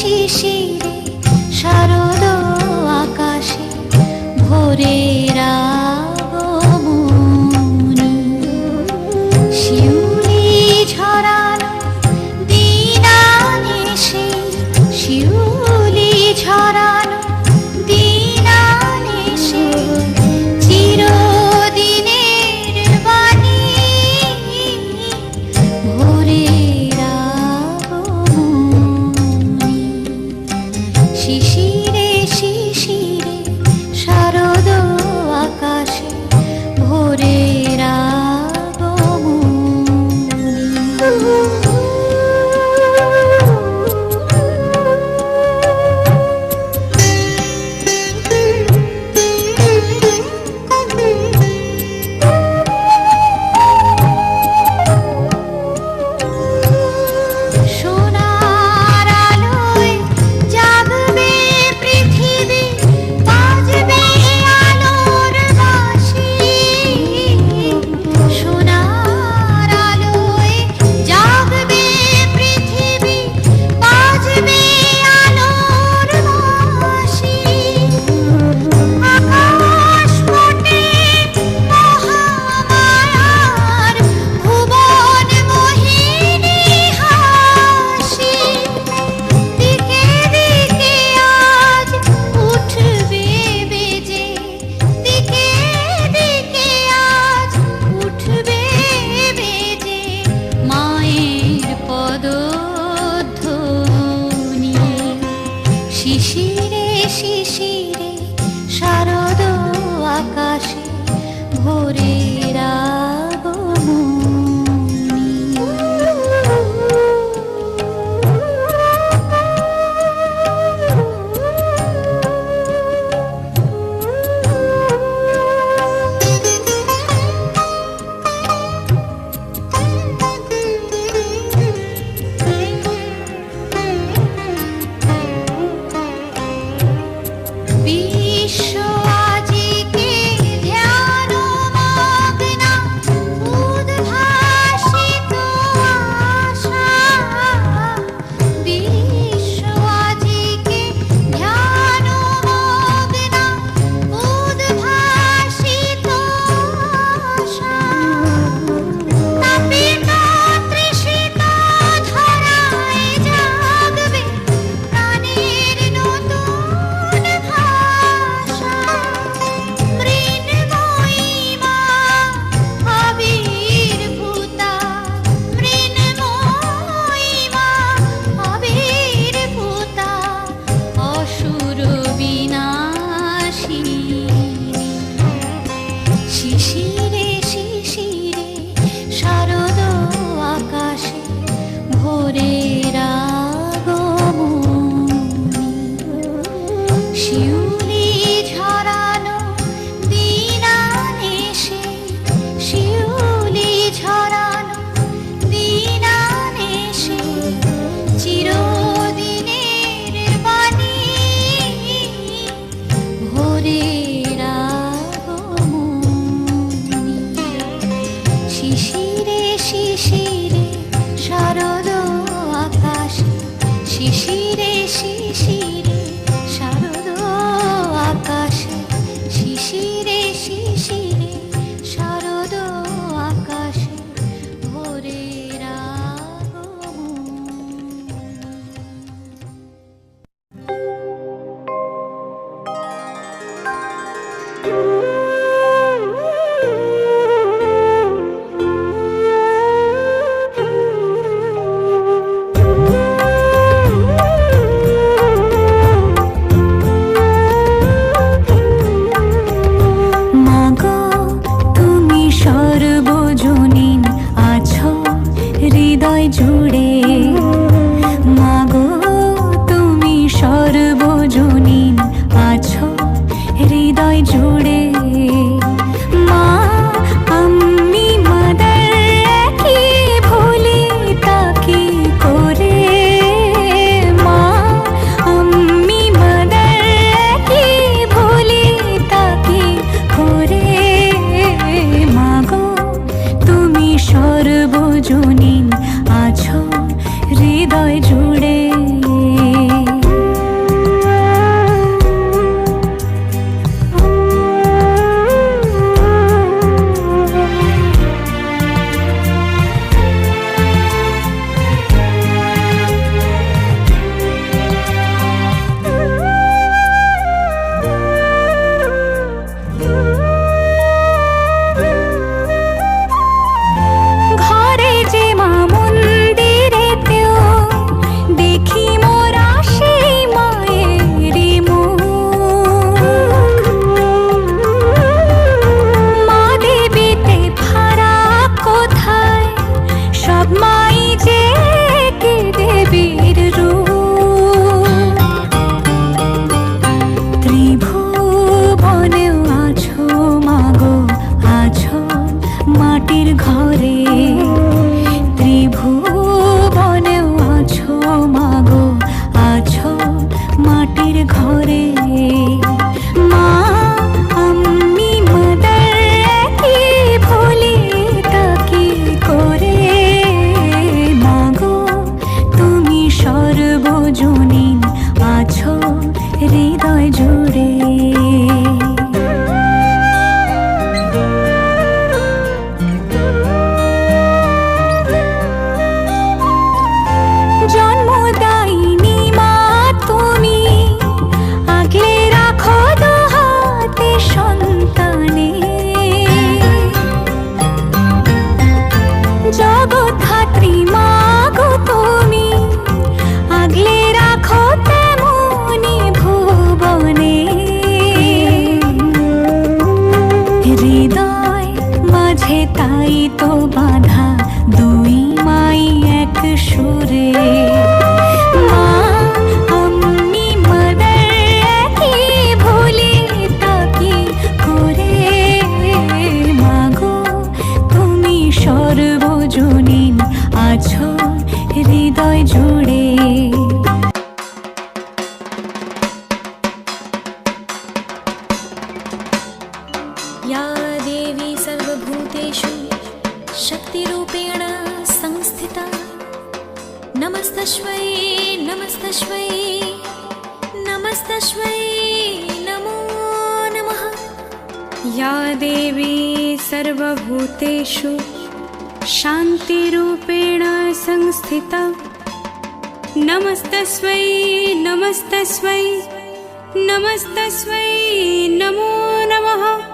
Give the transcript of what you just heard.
শিশিরে She. show. হৃদয় জুড়ে। মা, আমি মাদার একই ভুলে তাকে করে। মা, আমি মাদার একই ভুলে তাকে করে। মাগো তুমি সর্বজনীন আছো, হৃদয় জুড়ে। হৃদয় জুড়ে হৃদয় মাঝে তাই তো বাধা দুই মাই এক সুরে। সর্বজনীন আছো হৃদয় জুড়ে। रूपेण संस्थिता। नमस्तश्वै नमस्तश्वै नमस्तश्वै नमो नमः। या देवी सर्वभूतेषु शान्तिरूपेण संस्थिता। नमस्तस्वै नमस्तस्वै नमस्तस्वै नमो नमः।